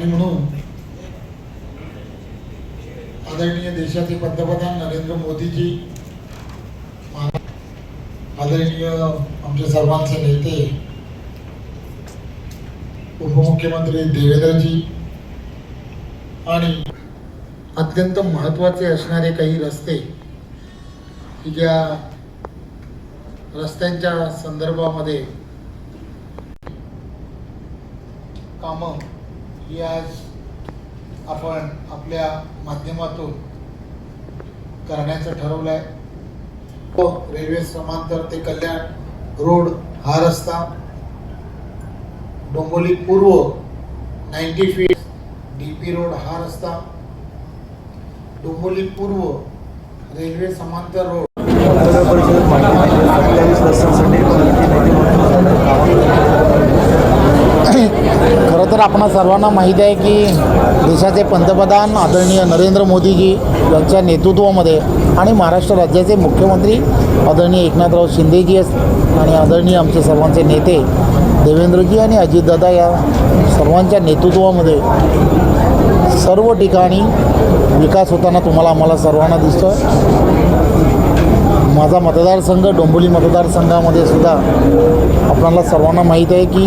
आणि म्हणून आदरणीय देशाचे पंतप्रधान नरेंद्र मोदीजी आदरणीय आमच्या सर्वांचे नेते उपमुख्यमंत्री देवेंद्रजी आणि अत्यंत महत्त्वाचे असणारे काही रस्ते की ज्या रस्त्यांच्या संदर्भामध्ये कामं की आज आपण आपल्या माध्यमातून करण्याचं ठरवलं आहे हो, रेल्वे समांतर ते कल्याण रोड हा रस्ता डोंबोली पूर्व ninety feet D P road हा रस्ता डोंबोली पूर्व रेल्वे समांतर रोड. खरं तर आपणा सर्वांना माहीत आहे की देशाचे पंतप्रधान आदरणीय नरेंद्र मोदीजी यांच्या नेतृत्वामध्ये आणि महाराष्ट्र राज्याचे मुख्यमंत्री आदरणीय एकनाथराव शिंदेजी आणि आदरणीय आमचे सर्वांचे नेते देवेंद्रजी आणि अजितदादा या सर्वांच्या नेतृत्वामध्ये सर्व ठिकाणी विकास होताना तुम्हाला आम्हाला सर्वांना दिसतो आहे माझा मतदारसंघ डोंबिवली मतदारसंघामध्ये सुद्धा आपल्याला सर्वांना माहीत आहे की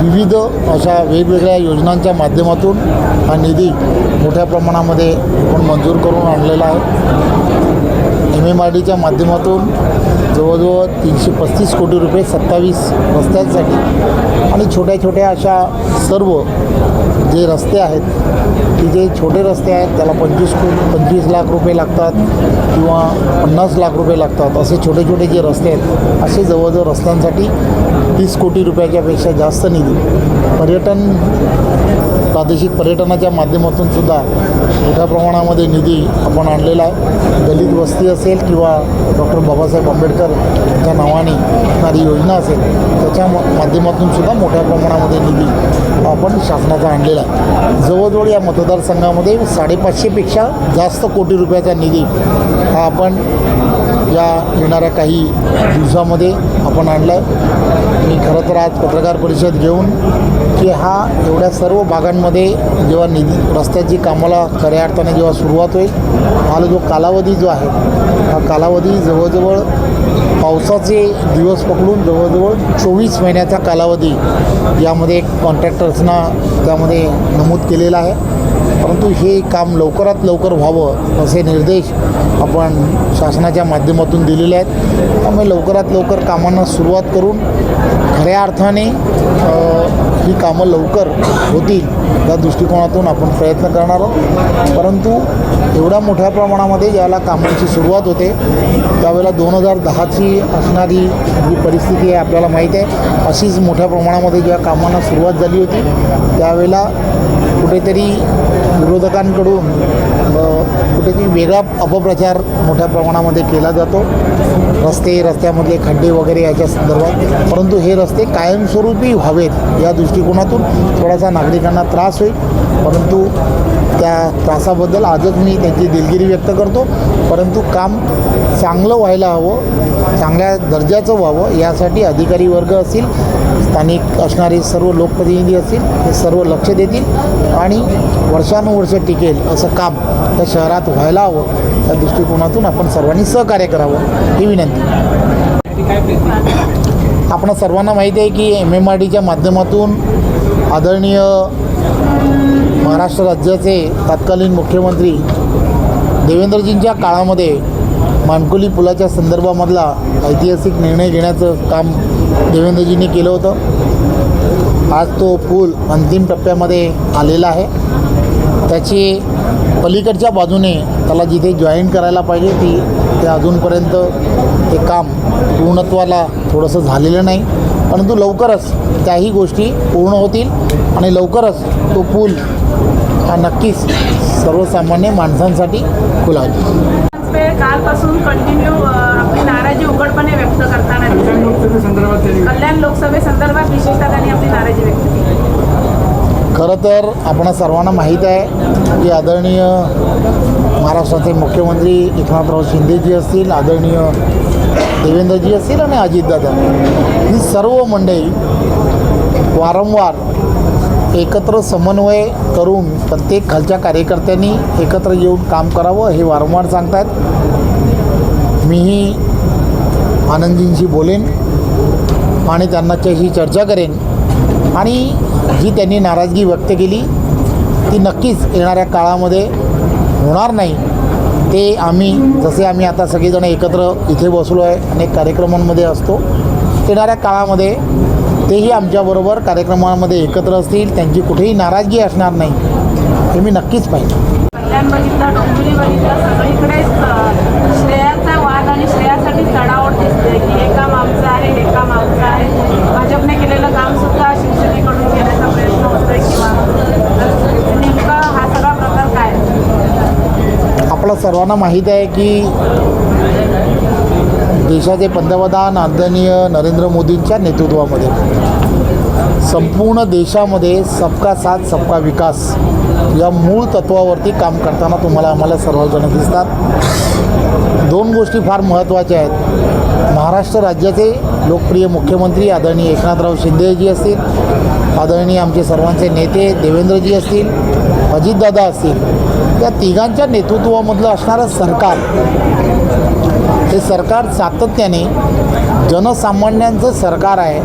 विविध अशा वेगवेगळ्या योजनांच्या माध्यमातून हा निधी मोठ्या प्रमाणामध्ये आपण मंजूर करून आणलेला आहे. एम एम आर डीच्या माध्यमातून जवळजवळ तीनशे पस्तीस कोटी रुपये सत्तावीस रस्त्यांसाठी आणि छोट्या छोट्या अशा सर्व जे रस्ते आहेत की जे छोटे रस्ते आहेत त्याला पंचवीस को पंचवीस लाख रुपये लागतात किंवा पन्नास लाख रुपये लागतात असे छोटे छोटे जे रस्ते आहेत असे जवळजवळ रस्त्यांसाठी तीस कोटी रुपयाच्यापेक्षा जास्त निधी. पर्यटन प्रादेशिक पर्यटनाच्या माध्यमातून सुद्धा मोठ्या प्रमाणामध्ये निधी आपण आणलेला आहे. दलित वस्ती असेल किंवा डॉक्टर बाबासाहेब आंबेडकर यांच्या नावाने असणारी योजना असेल त्याच्या माध्यमातून सुद्धा मोठ्या प्रमाणामध्ये निधी आपण शासनाचा आणलेला आहे. जवळजवळ या मतदारसंघामध्ये साडेपाचशेपेक्षा जास्त कोटी रुपयाचा निधी हा आपण या येणाऱ्या काही दिवसामध्ये आपण आणलं आहे मी खरं तर आज पत्रकार परिषद घेऊन की हा एवढ्या सर्व भागांमध्ये जेव्हा निधी रस्त्याची कामाला खऱ्या अर्थाने जेव्हा सुरुवात होईल हा जो कालावधी जो आहे हा कालावधी जवळजवळ पावसाचे दिवस पकडून जवळजवळ चोवीस महिन्याचा कालावधी यामध्ये कॉन्ट्रॅक्टर्सना त्यामध्ये नमूद केलेला आहे. परंतु हे काम लवकरात लवकर व्हावं असे निर्देश आपण शासनाच्या माध्यमातून दिलेले आहेत. त्यामुळे लवकरात लवकर कामांना सुरुवात करून खऱ्या अर्थाने ही कामं लवकर होतील या दृष्टिकोनातून आपण प्रयत्न करणार आहोत. परंतु एवढ्या मोठ्या प्रमाणामध्ये ज्यावेळेला कामांची सुरुवात होते. त्यावेळेला दोन हजार दहाची असणारी जी परिस्थिती आहे आपल्याला माहीत आहे अशीच मोठ्या प्रमाणामध्ये जेव्हा कामांना सुरुवात झाली होती त्यावेळेला कुठेतरी विरोधकांकडून कुठेतरी वेगळा अपप्रचार मोठ्या प्रमाणामध्ये केला जातो. रस्ते रस्त्यामधले खड्डे वगैरे याच्या संदर्भात. परंतु हे रस्ते कायमस्वरूपी व्हावेत या दृष्टिकोनातून थोडासा नागरिकांना त्रास होईल. परंतु त्या त्रासाबद्दल आजच मी त्यांची दिलगिरी व्यक्त करतो. परंतु काम चांगलं व्हायला हवं चांगल्या दर्जाचं व्हावं यासाठी अधिकारी वर्ग असतील स्थानिक असणारे सर्व लोकप्रतिनिधी असतील हे सर्व लक्ष देतील आणि वर्षानुवर्ष टिकेल असं काम त्या शहरात व्हायला हवं. त्या दृष्टिकोनातून आपण सर्वांनी सहकार्य करावं. ही विनंती. आपण सर्वांना माहिती आहे की एम एम आर डीच्या माध्यमातून आदरणीय महाराष्ट्र राज्याचे तत्कालीन मुख्यमंत्री देवेंद्रजींच्या काळामध्ये मानकोली पुलाच्या संदर्भामधला ऐतिहासिक निर्णय घेण्याचं काम देवेंद्रजींनी केलं होतं. आज तो पूल अंतिम टप्प्यामध्ये आलेला आहे. त्याची पलीकडच्या बाजूने त्याला जिथे जॉईन करायला पाहिजे ती ते अजूनपर्यंत ते काम पूर्णत्वाला थोडंसं झालेलं नाही. परंतु लवकरच त्याही गोष्टी पूर्ण होतील आणि लवकरच तो पूल हा नक्कीच सर्वसामान्य माणसांसाठी खुला होईल. कालपासून कंटिन्यू आपली नाराजी उघडपणे व्यक्त करताना कल्याण लोकसभेसंदर्भात त्यांनी कल्याण लोकसभेसंदर्भात विशेषतः त्यांनी आपली नाराजी व्यक्त केली. खरं तर आपण सर्वांना माहीत आहे की आदरणीय महाराष्ट्राचे मुख्यमंत्री एकनाथराव शिंदेजी असतील आदरणीय देवेंद्रजी असतील आणि अजितदादा. ही सर्व मंडळी वारंवार एकत्र समन्वय करून प्रत्येक खालच्या कार्यकर्त्यांनी एकत्र येऊन काम करावं हे वारंवार सांगतात मीही आनंदजींशी बोलेन आणि त्यांनाच्याशी चर्चा करेन. आणि जी त्यांनी नाराजगी व्यक्त केली ती नक्कीच येणाऱ्या काळामध्ये होणार नाही. ते आम्ही जसे आम्ही आता सगळेजण एकत्र इथे बसलो आहे अनेक कार्यक्रमांमध्ये असतो येणाऱ्या काळामध्ये तेही आमच्याबरोबर कार्यक्रमामध्ये एकत्र असतील त्यांची कुठेही नाराजगी असणार नाही हे मी नक्कीच पाहिजे श्रेयाचा वाद आणि श्रेयासाठी चढाओढ दिसते की हे काम आमचं आहे हे काम आमचं आहे. भाजपने केलेलं काम सुद्धा शिवसेनेकडून घेण्याचा प्रयत्न होतोय किंवा तर नेमका हा सगळा प्रकार काय आहे? आपलं सर्वांना माहीत आहे की देशाचे पंतप्रधान आदरणीय नरेंद्र मोदींच्या नेतृत्वामध्ये संपूर्ण देशामध्ये सबका साथ सबका विकास या मूळ तत्वावरती काम करताना तुम्हाला आम्हाला सर्वजण दिसतात. दोन गोष्टी फार महत्त्वाच्या आहेत. महाराष्ट्र राज्याचे लोकप्रिय मुख्यमंत्री आदरणीय एकनाथराव शिंदेजी असतील आदरणीय आमचे सर्वांचे नेते देवेंद्रजी असतील अजितदादा असतील या तिघांच्या नेतृत्वामधलं असणारं सरकार हे सरकार सातत्याने जनसामान्यांचं सरकार आहे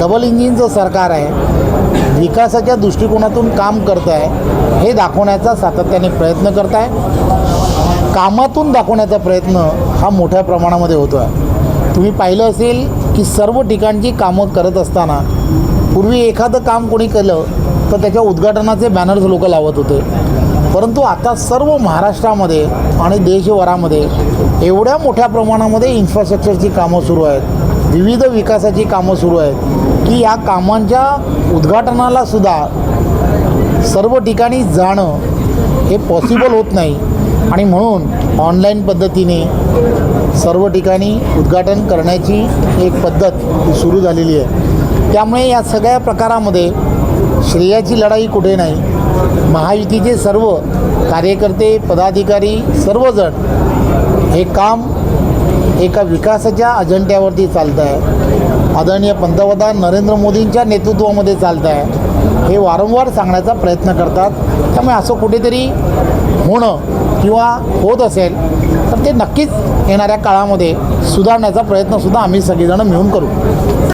डबल इंजिनचं सरकार आहे विकासाच्या दृष्टिकोनातून काम करत आहे हे दाखवण्याचा सातत्याने प्रयत्न करत आहे कामातून दाखवण्याचा प्रयत्न हा मोठ्या प्रमाणामध्ये होतो आहे तुम्ही पाहिलं असेल की सर्व ठिकाणची कामं करत असताना पूर्वी एखादं काम कोणी केलं तर त्याच्या उद्घाटनाचे बॅनर्स लोक लावत होते. परंतु आता सर्व महाराष्ट्रामध्ये आणि देशभरामध्ये एवढ्या मोठ्या प्रमाणामध्ये इन्फ्रास्ट्रक्चरची कामं सुरू आहेत. विविध विकासाची कामं सुरू आहेत. की या कामांच्या उद्घाटनाला सुद्धा सर्व ठिकाणी जाणं हे पॉसिबल होत नाही. आणि म्हणून ऑनलाईन पद्धतीने सर्व ठिकाणी उद्घाटन करण्याची एक पद्धत सुरू झालेली आहे. त्यामुळे या सगळ्या प्रकारामध्ये श्रेयाची लढाई कुठे नाही. महायुतीचे सर्व कार्यकर्ते पदाधिकारी सर्वजण हे काम एका विकासाच्या अजेंड्यावरती चालतं आहे. आदरणीय पंतप्रधान नरेंद्र मोदींच्या नेतृत्वामध्ये चालतं आहे. हे वारंवार सांगण्याचा प्रयत्न करतात. त्यामुळे असं कुठेतरी होणं किंवा होत असेल तर ते नक्कीच येणाऱ्या काळामध्ये सुधारण्याचा प्रयत्नसुद्धा आम्ही सगळेजणं मिळून करू.